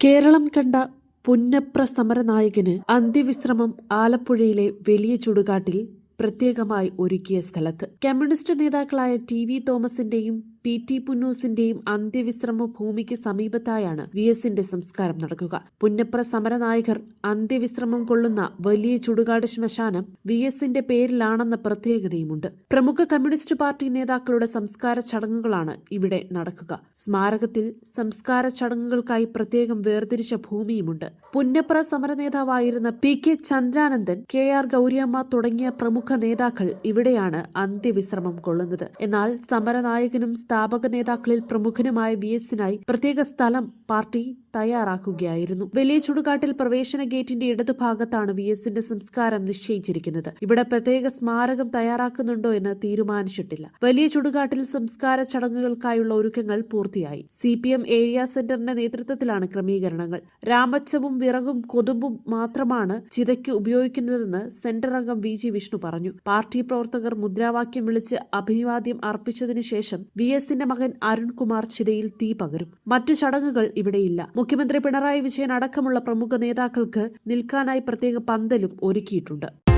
കേരളം കണ്ട പുന്നപ്ര സമരനായകന് അന്ത്യവിശ്രമം ആലപ്പുഴയിലെ വലിയ ചുടുകാട്ടിൽ പ്രത്യേകമായി ഒരുക്കിയ സ്ഥലത്ത്. കമ്മ്യൂണിസ്റ്റ് നേതാക്കളായ ടി വി തോമസിന്റെയും പി ടി പുന്നൂസിന്റെയും അന്ത്യവിശ്രമ ഭൂമിക്ക് സമീപത്തായാണ് വി എസിന്റെ സംസ്കാരം നടക്കുക. പുന്നപ്ര സമരനായകർ അന്ത്യവിശ്രമം കൊള്ളുന്ന വലിയ ചുടുകാട് ശ്മശാനം വി എസിന്റെ പേരിലാണെന്ന പ്രത്യേകതയുമുണ്ട്. പ്രമുഖ കമ്മ്യൂണിസ്റ്റ് പാർട്ടി നേതാക്കളുടെ സംസ്കാര ചടങ്ങുകളാണ് ഇവിടെ നടക്കുക. സ്മാരകത്തിൽ സംസ്കാര ചടങ്ങുകൾക്കായി പ്രത്യേകം വേർതിരിച്ച ഭൂമിയുമുണ്ട്. Punnapra സമരനേതാവായിരുന്ന P K Chandranandan K R Gauriamma തുടങ്ങിയ പ്രമുഖ നേതാക്കൾ ഇവിടെയാണ് അന്ത്യവിശ്രമം കൊള്ളുന്നത്. എന്നാൽ സമരനായകനും സ്ഥാപക നേതാക്കളിൽ പ്രമുഖനുമായ വി എസിനായി പ്രത്യേക സ്ഥലം പാർട്ടി തയ്യാറാക്കുകയായിരുന്നു. വലിയ ചുടുകാട്ടിൽ പ്രവേശന ഗേറ്റിന്റെ ഇടതുഭാഗത്താണ് വി എസിന്റെ സംസ്കാരം നിശ്ചയിച്ചിരിക്കുന്നത്. ഇവിടെ പ്രത്യേക സ്മാരകം തയ്യാറാക്കുന്നുണ്ടോ എന്ന് തീരുമാനിച്ചിട്ടില്ല. വലിയ ചുടുകാട്ടിൽ സംസ്കാര ചടങ്ങുകൾക്കായുള്ള ഒരുക്കങ്ങൾ പൂർത്തിയായി. സി പി എം ഏരിയ സെന്ററിന്റെ നേതൃത്വത്തിലാണ് ക്രമീകരണങ്ങൾ. രാമച്ചവും വിറകും കൊതുമ്പും മാത്രമാണ് ചിതയ്ക്ക് ഉപയോഗിക്കുന്നതെന്ന് സെന്റർ അംഗം വി ജി വിഷ്ണു പറഞ്ഞു. പാർട്ടി പ്രവർത്തകർ മുദ്രാവാക്യം വിളിച്ച് അഭിവാദ്യം അർപ്പിച്ചതിനു ശേഷം വി എസിന്റെ മകൻ അരുൺകുമാർ ചിതയിൽ തീ പകരും. മറ്റു ചടങ്ങുകൾ ഇവിടെയില്ല. മുഖ്യമന്ത്രി പിണറായി വിജയൻ അടക്കമുള്ള പ്രമുഖ നേതാക്കൾക്ക് നിൽക്കാനായി പ്രത്യേക പന്തലും ഒരുക്കിയിട്ടുണ്ട്.